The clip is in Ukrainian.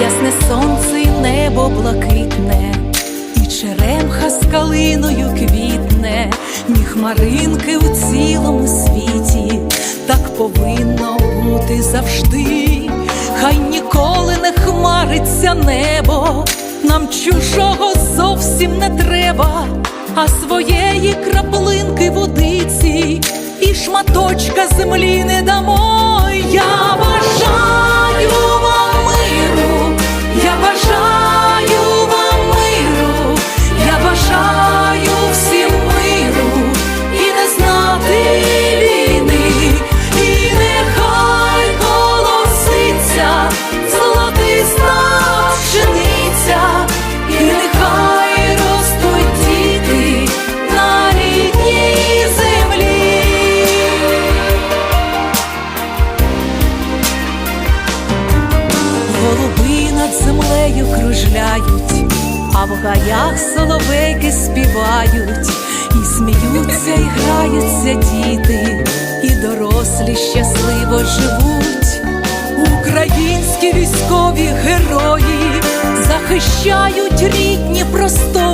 ясне сонце і небо блакитне, і черемха з квітне, ні хмаринки у цілому світі, так повинно бути завжди, хай ніколи не хмариться небо, нам чужого зовсім не треба, а своєї краплинки водиці і шматочка землі не дамо. Землею кружляють, а в гаях соловейки співають, і сміються, і граються діти, і дорослі щасливо живуть. Українські військові герої захищають рідні простори,